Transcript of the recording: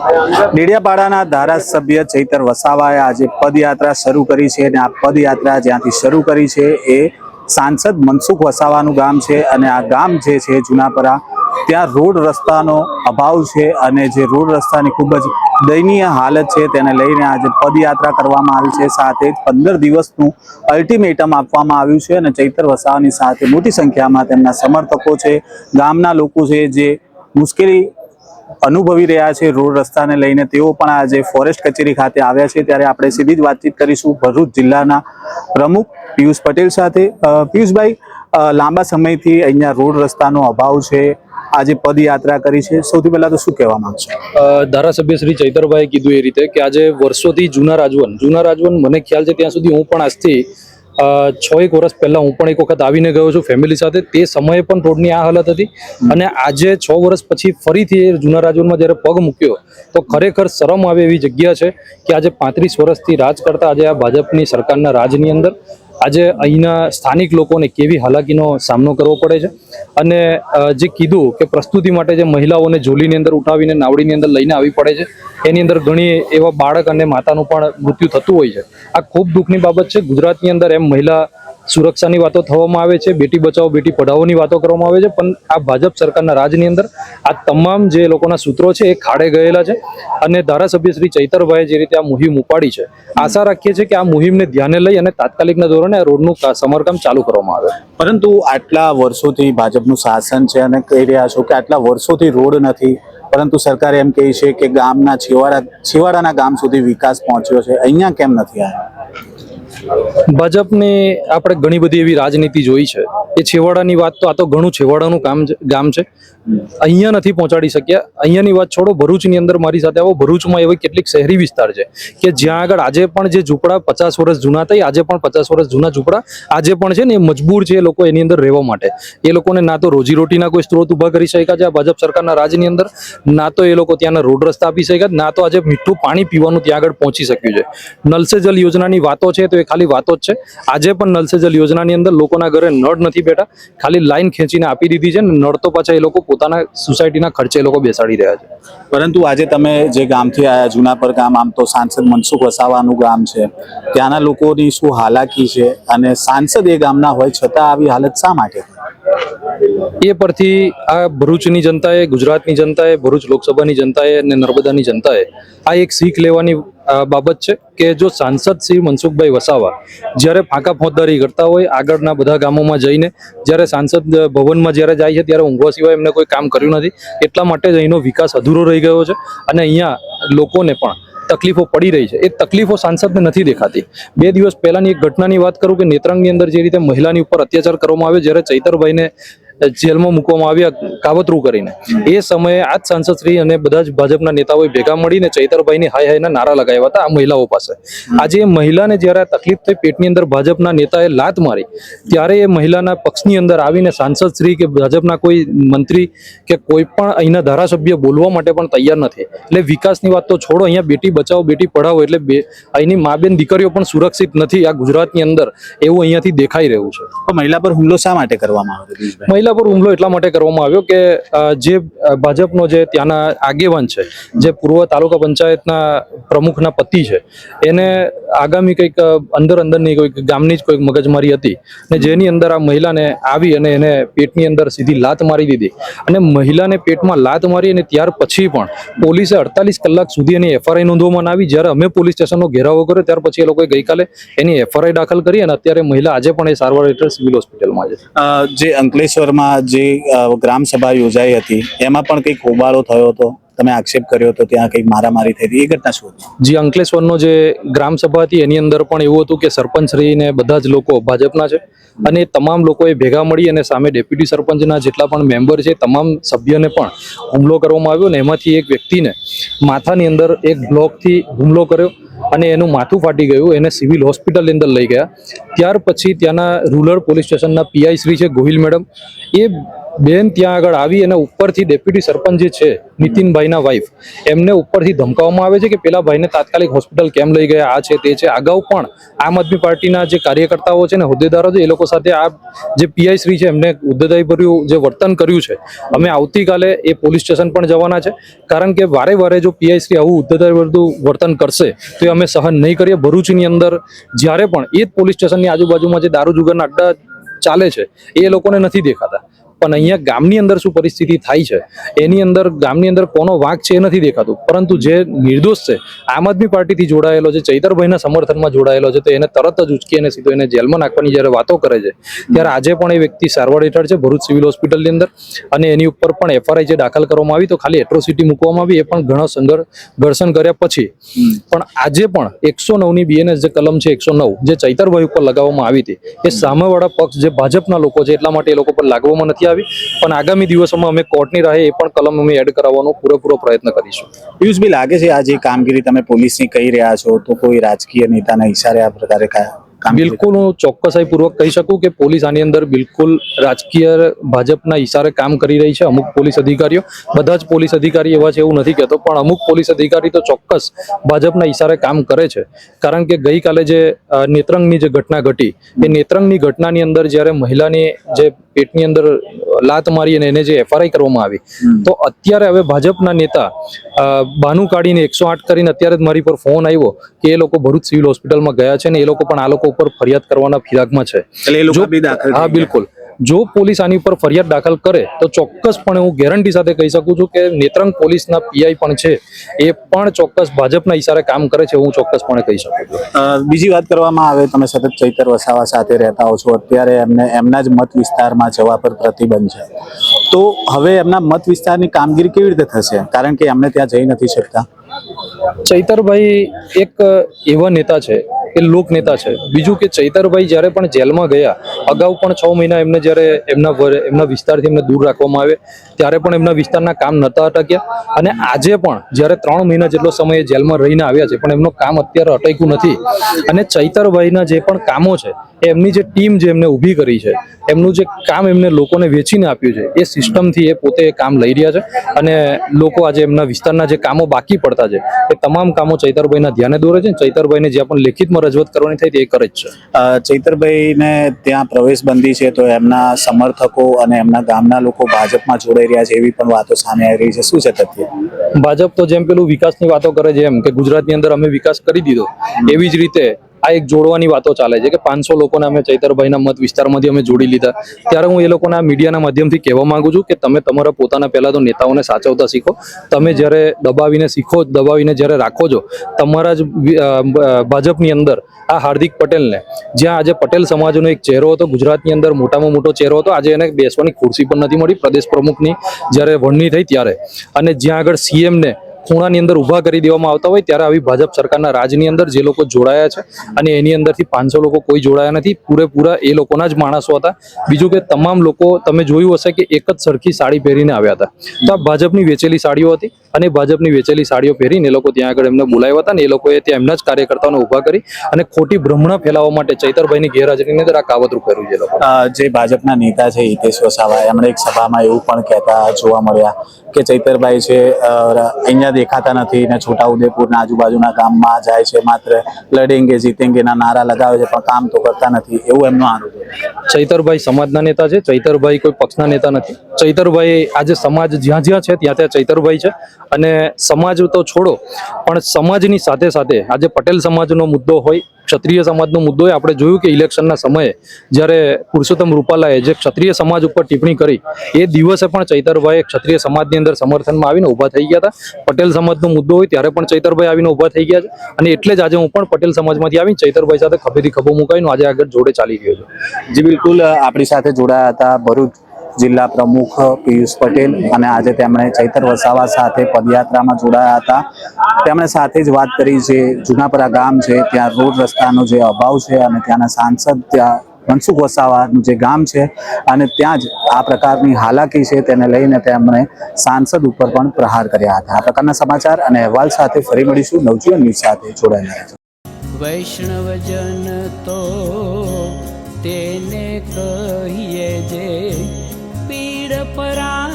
ડેડિયાપાડાના ધારાસભ્ય ચૈતર વસાવાએ આજે પદયાત્રા શરૂ કરી છે અને આ પદયાત્રા જ્યાંથી શરૂ કરી છે એ સાંસદ મનસુખ વસાવાનું ગામ છે અને આ ગામ જે છે જુનાપરા, ત્યાં રોડ રસ્તાનો અભાવ છે અને જે રોડ રસ્તાની ખૂબ જ દયનીય હાલત છે તેને લઈને આજે પદયાત્રા કરવામાં આવી છે. સાથે જ પંદર દિવસનું અલ્ટિમેટમ આપવામાં આવ્યું છે અને ચૈતર વસાવાની સાથે મોટી સંખ્યામાં તેમના સમર્થકો છે. ગામના લોકો છે જે મુશ્કેલી અનુભવી રહ્યા છે રોડ રસ્તાને લઈને. તેઓ પણ આજે ફોરેસ્ટ કચેરી ખાતે આવ્યા છે. ત્યારે આપણે સીધી જ વાતચીત કરીશું ભરૂચ જિલ્લાના પ્રમુખ પિયુષ પટેલ સાથે. પિયુષભાઈ લાંબા સમયથી અહીંયા રોડ રસ્તાનો અભાવ છે. આજે પદયાત્રા કરી છે. સૌથી પહેલા તો શું કહેવા માંગશો? ધારાસભ્ય શ્રી ચૈતરભાઈ કીધું એ રીતે કે આજે વર્ષોથી જૂના રાજવન. જૂના રાજવન મને ખ્યાલ છે ત્યાં સુધી હું પણ આજથી છ એક વર્ષ પહેલા હું પણ એક વખત આવીને ગયો છું ફેમિલી સાથે. તે સમયે પણ રોડની આ હાલત હતી. અને આજે છ વર્ષ પછી ફરીથી એ જૂના રાજવનમાં જ્યારે પગ મૂક્યો તો ખરેખર શરમ આવે એવી જગ્યા છે કે આજે પાંત્રીસ વર્ષથી રાજ કરતા આજે આ ભાજપની સરકારના રાજની અંદર આજે અહીંના સ્થાનિક લોકોને કેવી હાલાકીનો સામનો કરવો પડે છે? અને જે કીધું કે પ્રસ્તુતિ માટે જે મહિલાઓને ઝોલીની અંદર ઉઠાવીને નાવડીની અંદર લઈને આવી પડે છે, એની અંદર ઘણી એવા બાળક અને માતાનું પણ મૃત્યુ થતું હોય છે. આ ખૂબ દુઃખની બાબત છે. ગુજરાતની અંદર એમ મહિલા સુરક્ષાની વાતો થવામાં આવે છે, બેટી બચાવો, બેટી પઢાઓની વાતો કરવામાં આવે છે, પણ આ ભાજપ સરકારના રાજની અંદર આ તમામ જે લોકોના સૂત્રો છે એ ખાડે ગયેલા છે અને ધારાસભ્ય શ્રી ચૈતરભાઈએ જે રીતે આ મુહિમ ઉપાડી છે, આશા રાખીએ છીએ કે આ મુહિમને ધ્યાને લઈ અને તાત્કાલિકના ધોરણે આ રોડનું સમારકામ ચાલુ કરવામાં આવે. પરંતુ આટલા વર્ષોથી ભાજપનું શાસન છે અને કહી રહ્યા છો કે આટલા વર્ષોથી રોડ નથી, પરંતુ સરકાર એમ કહે છે કે ગામના છેવાડા, છેવાડાના ગામ સુધી વિકાસ પહોંચ્યો છે. અહીંયા કેમ નથી આવ્યો? ભાજપની આપણે ઘણી બધી એવી રાજનીતિ જોઈ છે. એ છેવાડાની વાત તો આ તો ઘણું છેવાડાનું કામ ગામ છે. અહીંયા નથી પહોંચાડી શક્યા. અહીંયાની વાત છોડો, ભરૂચની અંદર મારી સાથે આવો. ભરૂચમાં એવી કેટલીક શહેરી વિસ્તાર છે કે જ્યાં આગળ આજે પણ જે ઝૂંપડા પચાસ વર્ષ જૂના થઈ, આજે પણ પચાસ વર્ષ જૂના ઝૂંપડા, આજે પણ છે ને એ મજબૂર છે એ લોકો એની અંદર રહેવા માટે. એ લોકોને ના તો રોજીરોટીના કોઈ સ્ત્રોત ઊભા કરી શક્યા છે આ ભાજપ સરકારના રાજની અંદર, ના તો એ લોકો ત્યાંના રોડ રસ્તા આપી શક્યા ના તો આજે મીઠું પાણી પીવાનું ત્યાં આગળ પહોંચી શક્યું છે. નલ જલ યોજનાની વાતો છે, તો એ ખાલી વાતો જ છે. આજે પણ નલ જલ યોજનાની અંદર લોકોના ઘરે નળ નથી બેઠા ખાલી લાઈન ખેંચીને આપી દીધી છે નળ તો પાછા એ લોકો પોતાના સોસાયટીના ખર્ચે એ લોકો બેસાડી રહ્યા છે. પરંતુ આજે તમે જે ગામથી આવ્યા જુનાપર ગામ, આમ તો સાંસદ મનસુખ વસાવાનું ગામ છે, ત્યાંના લોકોની શું હાલાકી છે? અને સાંસદ એ ગામના હોય છતાં આવી હાલત શા માટે? એ પરથી આ ભરૂચની જનતાએ, ગુજરાતની જનતાએ, ભરૂચ લોકસભાની જનતાએ અને નર્મદાની જનતાએ આ એક શીખ લેવાની બાબત છે કે જો સાંસદ શ્રી મનસુખભાઈ વસાવા જ્યારે ફાંકા ફોજદારી કરતા હોય, આગળના બધા ગામોમાં જઈને જ્યારે સાંસદ ભવનમાં જ્યારે જાય છે, ત્યારે ઊંઘવા સિવાય એમને કોઈ કામ કર્યું નથી. એટલા માટે જ અહીંનો વિકાસ અધૂરો રહી ગયો છે અને અહીંયા લોકોને પણ તકલીફો પડી રહી છે. એ તકલીફો સાંસદને નથી દેખાતી. બે દિવસ પહેલાની એક ઘટનાની વાત કરું કે નેત્રંગની અંદર જે રીતે મહિલાની ઉપર અત્યાચાર કરવામાં આવ્યો, જ્યારે ચૈતરભાઈને જેલમાં મૂકવામાં આવ્યા કાવતરું કરીને. એ સમયે આ જ સાંસદશ્રી અને બધા જ ભાજપના નેતાઓએ ભેગા મળીને ચૈતરભાઈની હાય હાયના નારા લગાવ્યા હતા આ મહિલાઓ પાસે. આજે એ મહિલાને જ્યારે તકલીફ થઈ પેટની અંદર ભાજપના નેતાએ લાત મારી ત્યારે એ મહિલાના પક્ષની અંદર આવીને સાંસદશ્રી કે ભાજપના કોઈ મંત્રી કે કોઈ પણ અહીંના ધારાસભ્ય બોલવા માટે પણ તૈયાર નથી. એટલે વિકાસની વાત તો છોડો અહીંયા બેટી બચાવો બેટી પઢાવો એટલે બે અહીંની મા બેન દીકરીઓ પણ સુરક્ષિત નથી આ ગુજરાતની અંદર એવું અહીંયાથી દેખાઈ રહ્યું છે. તો મહિલા પર હુમલો શા માટે કરવામાં આવ્યો? પિયુષભાઈ? પર હુમલો એટલા માટે કરવામાં આવ્યો કે જે ભાજપનો જે ત્યાંના આગેવાન છે, જે પૂર્વ તાલુકા પંચાયતના પ્રમુખના પતિ છે, એને આગામી કંઈક અંદર અંદરની કોઈક ગામની જ કોઈક મગજમારી હતી અને જેની અંદર આ મહિલાને આવી અને એને પેટની અંદર સીધી લાત મારી દીધી અને મહિલાને પેટમાં લાત મારી અને ત્યાર પછી પણ પોલીસે અડતાલીસ કલાક સુધી એની એફઆરઆઈ નોંધવામાં આવી. જ્યારે અમે પોલીસ સ્ટેશનનો ઘેરાવો કર્યો, ત્યાર પછી એ લોકોએ ગઈકાલે એની એફઆરઆઈ દાખલ કરી અને અત્યારે મહિલા આજે પણ એ સારવાર હેઠળ સિવિલ હોસ્પિટલમાં છે. જે અંકલેશ્વરમાં જે ગ્રામસભા ગ્રામ સભા યોજાઈ હતી, એમાં પણ કંઈક હોબાળો થયો હતો? તમે આક્ષેપ કર્યો હતો ત્યાં કંઈક મારામારી થઈ હતી? એ ઘટના શું જી, અંકલેશ્વરનો જે ગ્રામ સભા હતી, એની અંદર પણ એવું હતું કે સરપંચશ્રી ને બધા જ લોકો ભાજપના છે અને તમામ લોકોએ ભેગા મળી અને સામે ડેપ્યુટી સરપંચના જેટલા પણ મેમ્બર છે, તમામ સભ્યને પણ હુમલો કરવામાં આવ્યો ને એમાંથી એક વ્યક્તિને માથાની અંદર એક બ્લોકથી હુમલો કર્યો. અને એનું માથું ફાટી ગયું, એને સિવિલ હોસ્પિટલની અંદર લઈ ગયા. ત્યાર પછી ત્યાંના રૂરલ પોલીસ સ્ટેશનના પીઆઈ શ્રી છે ગોહિલ મેડમ. એ બેન ત્યાં આગળ આવી અને ઉપરથી ડેપ્યુટી સરપંચ જે છે, નીતિનભાઈના વાઈફ એમને ઉપરથી ધમકાવવામાં આવે છે કે પેલા ભાઈને તાત્કાલિક હોસ્પિટલ કેમ લઈ ગયા, આ છે, તે છે. અગાઉ પણ આમ આદમી પાર્ટીના જે કાર્યકર્તાઓ છે ને, હોદ્દેદારો છે, એ લોકો સાથે આ જે પીઆઈ શ્રી છે, એમને હોદ્દેદારીભર્યું જે વર્તન કર્યું છે, અમે આવતીકાલે એ પોલીસ સ્ટેશન પણ જવાના છે. કારણ કે વારે વારે જો પીઆઈ શ્રી આવું હોદ્દેદારીભર્યું વર્તન કરશે, તો અમે સહન નહીં કરીએ. ભરૂચની અંદર જ્યારે પણ એ જ પોલીસ સ્ટેશનની આજુબાજુમાં જે દારૂ જુગારના અડ્ડા ચાલે છે, એ લોકોને નથી દેખાતા. પણ અહીંયા ગામની અંદર શું પરિસ્થિતિ થાય છે એની અંદર ગામની અંદર કોનો વાંક છે એ નથી દેખાતું. પરંતુ જે નિર્દોષ છે આમ આદમી પાર્ટીથી જોડાયેલો છે ચૈતરભાઈના સમર્થનમાં જોડાયેલો છે તો એને તરત જ ઉચકી અને સીધો એને જેલમાં નાખવાની જ્યારે વાતો કરે છે ત્યારે આજે પણ એ વ્યક્તિ સારવાર હેઠળ છે ભરૂચ સિવિલ હોસ્પિટલની અંદર. અને એની ઉપર પણ એફઆરઆઈ જે દાખલ કરવામાં આવી તો ખાલી એટ્રોસિટી મૂકવામાં આવી એ પણ ઘણો સંઘર્ષ ઘર્ષણ કર્યા પછી. પણ આજે પણ એકસો નવની બીએનએસ જે કલમ છે એકસો નવ જે ચૈતરભાઈ ઉપર લગાવવામાં આવી હતી એ સામેવાળા પક્ષ જે ભાજપના લોકો છે એટલા માટે એ લોકો પર લાગવામાં નથી આવી. પણ આગામી દિવસોમાં અમે કોર્ટની રાહે એ પણ કલમ અમે એડ કરાવવાનો પૂરેપૂરો પ્રયત્ન કરીશું. પિયુષભાઈ લાગે છે આ જે કામગીરી તમે પોલીસની કહી રહ્યા છો તો કોઈ રાજકીય નેતાના ઈશારે આ પ્રકારે બિલકુલ હું ચોક્કસાઈપૂર્વક કહી શકું કે પોલીસ આની અંદર બિલકુલ રાજકીય ભાજપના ઈશારે કામ કરી રહી છે અમુક પોલીસ અધિકારીઓ. બધા જ પોલીસ અધિકારી એવા છે એવું નથી કહેતો પણ અમુક પોલીસ અધિકારી તો ચોક્કસ ભાજપના ઈશારે કામ કરે છે. કારણ કે ગઈકાલે જે નેત્રંગની જે ઘટના ઘટી એ નેત્રંગની ઘટનાની અંદર જ્યારે મહિલાની જે પેટની અંદર લાત મારી અને એને જે એફઆરઆઈ કરવામાં આવી. તો અત્યારે હવે ભાજપના નેતા બાનું કાઢીને એકસો આઠ કરીને અત્યારે જ મારી પર ફોન આવ્યો કે એ લોકો ભરૂચ સિવિલ હોસ્પિટલમાં ગયા છે ને એ લોકો પણ આ લોકો ઉપર ફરિયાદ કરવાના ફિરાકમાં છે. હા બિલકુલ. જો પોલીસ આની ઉપર ફરિયાદ દાખલ કરે તો ચોક્કસપણે હું ગેરંટી સાથે કહી શકું છું કે નેત્રંગ પોલીસના પીઆઈ પણ છે. એ પણ ચોક્કસ ભાજપના ઈશારે કામ કરે છે હું ચોક્કસપણે કહી શકું છું. બીજી વાત કરવામાં આવે તમે સતત ચૈતર વસાવા સાથે રહેતા હો છો અત્યારે એમને એમના જ મત વિસ્તારમાં જવા પર પ્રતિબંધ છે. તો હવે એમના મત વિસ્તારની કામગીરી કેવી રીતે થશે? કારણ કે એમને ત્યાં જઈ નથી શકતા. ચૈતરભાઈ એક એવા નેતા છે એ લોક નેતા છે. બીજું કે ચૈતરભાઈ જ્યારે પણ જેલમાં ગયા, અગાઉ પણ છ મહિના એમને જ્યારે એમના એમના વિસ્તારથી એમને દૂર રાખવામાં આવે, ત્યારે પણ એમના વિસ્તારના કામ નતા અટક્યા. અને આજે પણ જ્યારે ત્રણ મહિના જેટલો સમય જેલમાં રહીને આવ્યા છે, પણ એમનું કામ અત્યારે અટક્યું નથી. અને ચૈતરભાઈના જે પણ કામો છે એમની જે ટીમ જે એમને ઊભી કરી છે, એમનું જે કામ એમને લોકોને વેચીને આપ્યું છે, એ સિસ્ટમથી એ પોતે કામ લઈ રહ્યા છે. અને લોકો આજે એમના વિસ્તારના જે કામો બાકી પડતા છે, એ તમામ કામો ચૈતરભાઈના ધ્યાને દોરે છે. ચૈતરભાઈને જ્યાં પણ લેખિતમાં રજૂઆત કરવાની થઈ તે કરે જ છે. ચૈતરભાઈને ત્યાં પ્રવેશ બંધી છે તો એમના સમર્થકો અને એમના ગામના લોકો ભાજપમાં જોડાઈ રહ્યા છે એવી પણ વાતો સામે આવી રહી છે. શું છે તથ્ય? ભાજપ તો જેમ પેલું વિકાસની વાતો કરે છે એમ કે ગુજરાતની અંદર અમે વિકાસ કરી દીધો. એવી જ રીતે આ એક જોડવાની વાતો ચાલે છે કે પાંચસો લોકોને અમે ચૈતરભાઈના મત વિસ્તારમાંથી અમે જોડી લીધા. ત્યારે હું એ લોકોના મીડિયાના માધ્યમથી કહેવા માંગુ છું કે તમે તમારા પોતાના પહેલાં તો નેતાઓને સાચવતા શીખો. તમે જ્યારે દબાવીને શીખો, દબાવીને જ્યારે રાખો છો, તમારા જ ભાજપની અંદર આ હાર્દિક પટેલને, જ્યાં આજે પટેલ સમાજનો એક ચહેરો હતો, ગુજરાતની અંદર મોટામાં મોટો ચહેરો હતો, આજે એને બેસવાની ખુરશી પણ નથી મળી, પ્રદેશ પ્રમુખની જ્યારે વરણી થઈ ત્યારે. અને જ્યાં આગળ સીએમને ખૂણાની અંદર ઊભા કરી દેવામાં આવતા હોય ત્યારે આવી ભાજપ સરકારના રાજની અંદર જે લોકો જોડાયા છે અને એની અંદરથી પાંચસો લોકો કોઈ જોડાયા નથી. પૂરેપૂરા એ લોકોના જ માણસો હતા. બીજું કે તમામ લોકો, તમે જોયું હશે કે એક જ સરખી સાડી પહેરીને આવ્યા હતા. તો આ ભાજપની વેચેલી સાડીઓ હતી. અને ભાજપની વેચેલી સાડીઓ પહેરીને એ લોકો ત્યાં આગળ એમને બોલાવ્યા હતા ને એ લોકોએ ત્યાં એમના જ કાર્યકર્તાઓને ઊભા કરી અને ખોટી ભ્રમણા ફેલાવવા માટે ચૈતરભાઈની ગેરહાજરીની અંદર આ કાવતરું કર્યું છે જે ભાજપના નેતા છે હિતેશ વસાવા એમણે એક સભામાં એવું પણ કહેતા જોવા મળ્યા કે ચૈતરભાઈ છે અહીંયા દેખાતા નથી ને છોટાઉદેપુરના આજુબાજુના ગામમાં જાય છે માત્ર, લડેંગે જીતેંગે ના નારા લગાવે છે પણ કામ તો કરતા નથી એવું એમનો આરોપ ચૈતરભાઈ સમાજના નેતા છે. ચૈતરભાઈ કોઈ પક્ષના નેતા નથી. ચૈતરભાઈ આજે સમાજ જ્યાં જ્યાં છે ત્યાં ત્યાં ચૈતરભાઈ છે. અને સમાજ તો છોડો, પણ સમાજની સાથે સાથે આજે પટેલ સમાજનો મુદ્દો હોય ક્ષત્રિય સમાજનો મુદ્દો આપણે જોયું કે ઇલેક્શનના સમયે જ્યારે પુરુષોત્તમ રૂપાલાએ જે ક્ષત્રિય સમાજ ઉપર ટિપ્પણી કરી, એ દિવસે પણ ચૈતરભાઈ ક્ષત્રિય સમાજની અંદર સમર્થનમાં આવીને ઊભા થઈ ગયા હતા. પટેલ સમાજનો મુદ્દો હોય ત્યારે પણ ચૈતરભાઈ આવીને ઊભા થઈ ગયા છે. અને એટલે જ આજે હું પણ પટેલ સમાજમાંથી આવીને ચૈતરભાઈ સાથે ખભેથી ખભો મુકાઈને આજે આગળ જોડે ચાલી ગયો છું. જી, બિલકુલ. આપણી સાથે જોડાયા હતા ભરૂચ જિલ્લા પ્રમુખ પિયુષ પટેલ અને આજે તેમણે ચૈતર વસાવા સાથે પદયાત્રામાં જોડાયા હતા. તેમણે સાથે જ વાત કરી છે, જુનાપરા ગામ છે, ત્યાં રોડ રસ્તાનો જે અભાવ છે અને ત્યાંના સાંસદ ત્યાં મનસુખ વસાવાનું જે ગામ છે અને ત્યાં જ આ પ્રકારની હાલાકી છે તેને લઈને તેમણે સાંસદ ઉપર પણ પ્રહાર કર્યા હતા. આ પ્રકારના સમાચાર અને અહેવાલ સાથે ફરી મળીશું. નવજીવન ન્યૂઝ સાથે જોડાયેલા વૈષ્ણવજન તો તેને કહીએ જે પીડ પરાઈ